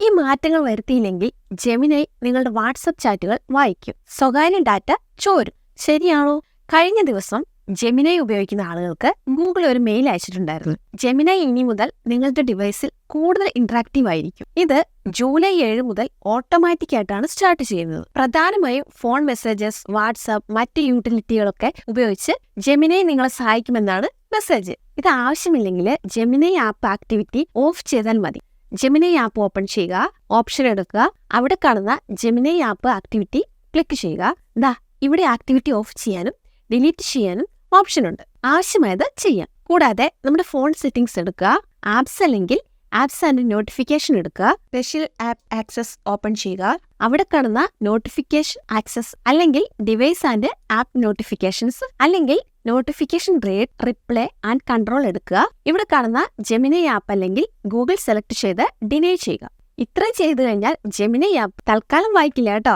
ഈ മാറ്റങ്ങൾ വരുത്തിയില്ലെങ്കിൽ ജെമിനൈ നിങ്ങളുടെ വാട്സപ്പ് ചാറ്റുകൾ വായിക്കും. സ്വകാര്യ ഡാറ്റ ചോരും. ശരിയാണോ? കഴിഞ്ഞ ദിവസം ജെമിനൈ ഉപയോഗിക്കുന്ന ആളുകൾക്ക് ഗൂഗിൾ ഒരു മെയിൽ അയച്ചിട്ടുണ്ടായിരുന്നു. ജെമിനൈ ഇനി മുതൽ നിങ്ങളുടെ ഡിവൈസിൽ കൂടുതൽ ഇന്ററാക്റ്റീവ് ആയിരിക്കും. ഇത് ജൂലൈ ഏഴ് മുതൽ ഓട്ടോമാറ്റിക് ആയിട്ടാണ് സ്റ്റാർട്ട് ചെയ്യുന്നത്. പ്രധാനമായും ഫോൺ മെസ്സേജസ് വാട്സാപ്പ് മറ്റ് യൂട്ടിലിറ്റികളൊക്കെ ഉപയോഗിച്ച് ജെമിനൈ നിങ്ങളെ സഹായിക്കുമെന്നാണ് മെസ്സേജ് ഇത് ആവശ്യമില്ലെങ്കിൽ ജെമിനൈ ആപ്പ് ആക്ടിവിറ്റി ഓഫ് ചെയ്താൽ മതി. ജെമിനൈ ആപ്പ് ഓപ്പൺ ചെയ്യുക ഓപ്ഷൻ എടുക്കുക. അവിടെ കാണുന്ന ജെമിനി ആപ്പ് ആക്ടിവിറ്റി ക്ലിക്ക് ചെയ്യുക. ദാ ഇവിടെ ആക്ടിവിറ്റി ഓഫ് ചെയ്യാനും ഡിലീറ്റ് ചെയ്യാനും ഓപ്ഷൻ ഉണ്ട്. ആവശ്യമായത് ചെയ്യാം. കൂടാതെ നമ്മുടെ ഫോൺ സെറ്റിംഗ്സ് എടുക്കുക. ആപ്സ് അല്ലെങ്കിൽ ആപ്സ് ആൻഡ് നോട്ടിഫിക്കേഷൻ എടുക്കുക. സ്പെഷ്യൽ ആപ്പ് ആക്സസ് ഓപ്പൺ ചെയ്യുക. അവിടെ കാണുന്ന നോട്ടിഫിക്കേഷൻ ആക്സസ് അല്ലെങ്കിൽ ഡിവൈസ് ആൻഡ് ആപ്പ് നോട്ടിഫിക്കേഷൻസ് അല്ലെങ്കിൽ notification read reply and control എടുക്കുക. ഇവിടെ കാണുന്ന ജെമിനി ആപ്പ് അല്ലെങ്കിൽ ഗൂഗിൾ സെലക്ട് ചെയ്ത് ഡിനേ ചെയ്യുക. ഇത്രയും ചെയ്തു കഴിഞ്ഞാൽ ജെമിനി ആപ്പ് തൽക്കാലം വായിക്കില്ല കേട്ടോ.